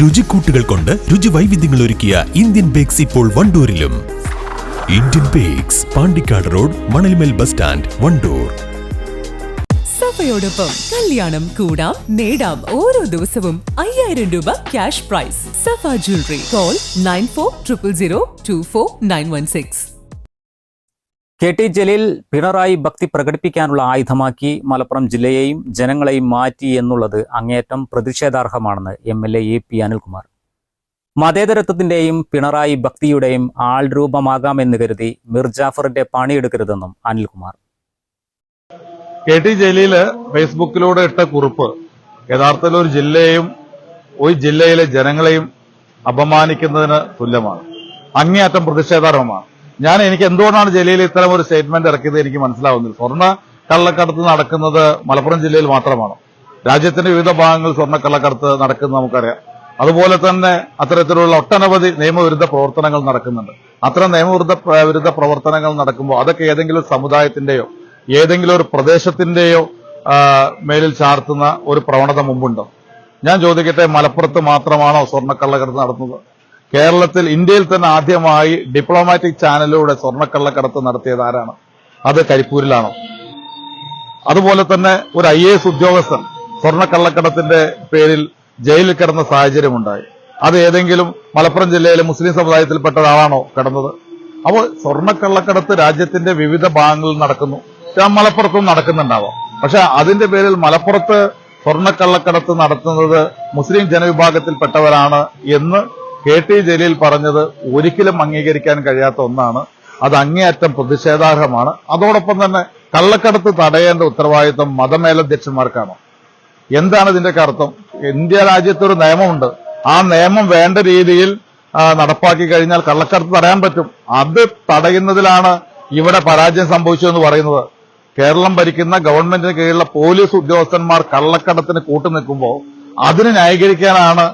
രുചിക്കൂട്ടുകൾ കൊണ്ട് രുചി വൈവിധ്യങ്ങൾ ഒരുക്കിയ ഇന്ത്യൻ ബേക്സ് ഇപ്പോൾ വണ്ടൂരിലും. Indian Bakes Pandikkad road Manalmel bus stand Wandoor. സഫയോടൊപ്പം കല്യാണം കൂടാം നേടാം ഓരോ ദിവസവും അയ്യായിരം രൂപ cash prize. Safa jewellery call nine four triple zero two four nine one six. K T Jaleel Pinarayi ഭക്തി പ്രകടിപ്പിക്കാനുള്ള ആയുധമാക്കി മലപ്പുറം ജില്ലയെയും ജനങ്ങളെയും മാറ്റി എന്നുള്ളത് അങ്ങേയറ്റം പ്രതിഷേധാർഹമാണെന്ന് M L A A P Anilkumar. മതേതരത്വത്തിന്റെയും Pinarayi ഭക്തിയുടെയും ആൾരൂപമാകാമെന്ന് കരുതി മിർജാഫറിന്റെ പണിയെടുക്കരുതെന്നും അനിൽകുമാർ. കെ ടി ജലീൽ ഫേസ്ബുക്കിലൂടെ ഇട്ട കുറിപ്പ് യഥാർത്ഥത്തിൽ ഒരു ജില്ലയെയും ഒരു ജില്ലയിലെ ജനങ്ങളെയും അപമാനിക്കുന്നതിന് തുല്യമാണ്. അങ്ങേയറ്റം പ്രതിഷേധാർഹമാണ്. ഞാൻ എനിക്ക് എന്തുകൊണ്ടാണ് ജലീൽ ഇത്തരം ഒരു സ്റ്റേറ്റ്മെന്റ് ഇറക്കിയത് എനിക്ക് മനസ്സിലാവുന്നില്ല. സ്വർണ കള്ളക്കടത്ത് നടക്കുന്നത് മലപ്പുറം ജില്ലയിൽ മാത്രമാണ്. രാജ്യത്തിന്റെ വിവിധ ഭാഗങ്ങളിൽ സ്വർണക്കള്ളക്കടത്ത് നടക്കുന്നത് നമുക്കറിയാം. അതുപോലെ തന്നെ അത്തരത്തിലുള്ള ഒട്ടനവധി നിയമവിരുദ്ധ പ്രവർത്തനങ്ങൾ നടക്കുന്നുണ്ട്. അത്തരം നിയമവിരുദ്ധ വിരുദ്ധ പ്രവർത്തനങ്ങൾ നടക്കുമ്പോൾ അതൊക്കെ ഏതെങ്കിലും സമുദായത്തിന്റെയോ ഏതെങ്കിലും ഒരു പ്രദേശത്തിന്റെയോ മേലിൽ ചാർത്തുന്ന ഒരു പ്രവണത മുമ്പുണ്ടോ? ഞാൻ ചോദിക്കട്ടെ മലപ്പുറത്ത് മാത്രമാണോ സ്വർണക്കള്ളക്കടത്ത് നടത്തുന്നത്? കേരളത്തിൽ ഇന്ത്യയിൽ തന്നെ ആദ്യമായി ഡിപ്ലോമാറ്റിക് ചാനലിലൂടെ സ്വർണക്കള്ളക്കടത്ത് നടത്തിയത് ആരാണ്? അത് കരിപ്പൂരിലാണ്? അതുപോലെ തന്നെ ഒരു ഐ ഉദ്യോഗസ്ഥൻ സ്വർണക്കള്ളക്കടത്തിന്റെ പേരിൽ ജയിലിൽ കിടന്ന സാഹചര്യമുണ്ടായി അത് ഏതെങ്കിലും മലപ്പുറം ജില്ലയിലെ മുസ്ലിം സമുദായത്തിൽപ്പെട്ട ഒരാളാണോ കിടന്നത്? അപ്പോൾ സ്വർണക്കള്ളക്കടത്ത് രാജ്യത്തിന്റെ വിവിധ ഭാഗങ്ങളിൽ നടക്കുന്നു. മലപ്പുറത്തും നടക്കുന്നുണ്ടാവാം. പക്ഷെ അതിന്റെ പേരിൽ മലപ്പുറത്ത് സ്വർണക്കള്ളക്കടത്ത് നടത്തുന്നത് മുസ്ലിം ജനവിഭാഗത്തിൽപ്പെട്ടവരാണ് എന്ന് കെ ടി ജലീൽ പറഞ്ഞത് ഒരിക്കലും അംഗീകരിക്കാൻ കഴിയാത്ത ഒന്നാണ്. അത് അങ്ങേയറ്റം പ്രതിഷേധാർഹമാണ്. അതോടൊപ്പം തന്നെ കള്ളക്കടത്ത് തടയേണ്ട ഉത്തരവാദിത്വം മതമേലധ്യക്ഷന്മാർക്കാണ്. എന്താണ് ഇതിന്റെ അർത്ഥം? ഇന്ത്യ രാജ്യത്തൊരു നിയമമുണ്ട്. ആ നിയമം വേണ്ട രീതിയിൽ നടപ്പാക്കി കഴിഞ്ഞാൽ കള്ളക്കടത്ത് തടയാൻ പറ്റും. അത് തടയുന്നതിലാണ് ഇവിടെ പരാജയം സംഭവിച്ചതെന്ന് പറയുന്നത്. കേരളം ഭരിക്കുന്ന ഗവൺമെന്റിന് കീഴിലുള്ള പോലീസ് ഉദ്യോഗസ്ഥന്മാർ കള്ളക്കടത്തിന് കൂട്ടുനിൽക്കുമ്പോൾ അതിന് ന്യായീകരിക്കാനാണ്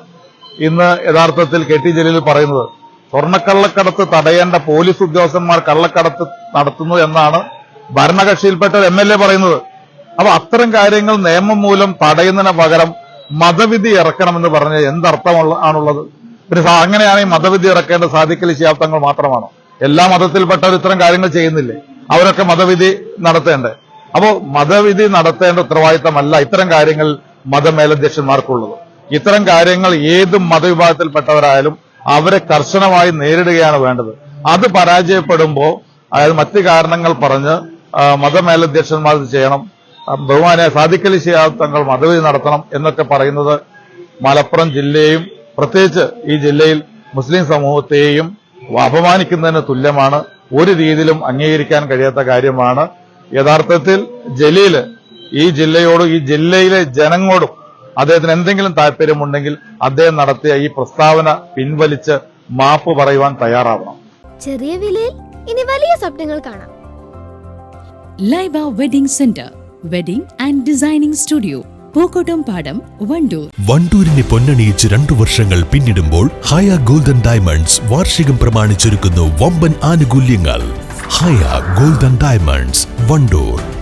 ഇന്ന് യഥാർത്ഥത്തിൽ കെ ടി ജലീൽ പറയുന്നത് സ്വർണക്കള്ളക്കടത്ത് തടയേണ്ട പോലീസ് ഉദ്യോഗസ്ഥന്മാർ കള്ളക്കടത്ത് നടത്തുന്നു എന്നാണ് ഭരണകക്ഷിയിൽപ്പെട്ട എം എൽ എ പറയുന്നത്. അപ്പൊ അത്തരം കാര്യങ്ങൾ നിയമം മൂലം തടയുന്നതിന് പകരം മതവിധി ഇറക്കണമെന്ന് പറഞ്ഞ എന്തർത്ഥമുള്ള ആണുള്ളത്? പിന്നെ അങ്ങനെയാണെങ്കിൽ മതവിധി ഇറക്കേണ്ട സാധിക്കൽ ശിയാബ്ദങ്ങൾ മാത്രമാണോ? എല്ലാ മതത്തിൽപ്പെട്ടവർ ഇത്തരം കാര്യങ്ങൾ ചെയ്യുന്നില്ലേ? അവരൊക്കെ മതവിധി നടത്തേണ്ടേ? അപ്പോ മതവിധി നടത്തേണ്ട ഉത്തരവാദിത്തമല്ല ഇത്തരം കാര്യങ്ങൾ മതമേലധ്യക്ഷന്മാർക്കുള്ളത്. ഇത്തരം കാര്യങ്ങൾ ഏത് മതവിഭാഗത്തിൽപ്പെട്ടവരായാലും അവരെ കർശനമായി നേരിടുകയാണ് വേണ്ടത്. അത് പരാജയപ്പെടുമ്പോൾ അതായത് മറ്റ് കാരണങ്ങൾ പറഞ്ഞ് മതമേലധ്യക്ഷന്മാർ ചെയ്യണം ബഹുമാനെ സാധിക്കലി തങ്ങൾ മതവിധി നടത്തണം എന്നൊക്കെ പറയുന്നത് മലപ്പുറം ജില്ലയെയും പ്രത്യേകിച്ച് ഈ ജില്ലയിൽ മുസ്ലിം സമൂഹത്തെയും അപമാനിക്കുന്നതിന് തുല്യമാണ്. ഒരു രീതിയിലും അംഗീകരിക്കാൻ കഴിയാത്ത കാര്യമാണ്. യഥാർത്ഥത്തിൽ ജലീൽ ഈ ജില്ലയോടും ഈ ജില്ലയിലെ ജനങ്ങളോടും അദ്ദേഹത്തിന് എന്തെങ്കിലും താല്പര്യമുണ്ടെങ്കിൽ അദ്ദേഹം നടത്തിയ ഈ പ്രസ്താവന പിൻവലിച്ച് മാപ്പ് പറയുവാൻ തയ്യാറാവണം. ചെറിയ വിലയിൽ ഇനി വലിയ സ്വപ്നങ്ങൾ കാണാം. Laiba wedding centre wedding and designing studio Pookkottam Padam Wandoor. വണ്ടൂരിനെ പൊന്നണിയിച്ച് രണ്ടു വർഷങ്ങൾ പിന്നിടുമ്പോൾ ഹയ ഗോൾഡൻ ഡയമണ്ട്സ് വാർഷികം പ്രമാണിച്ചൊരുക്കുന്നു വമ്പൻ ആനുകൂല്യങ്ങൾ. Haya golden diamonds Wandoor.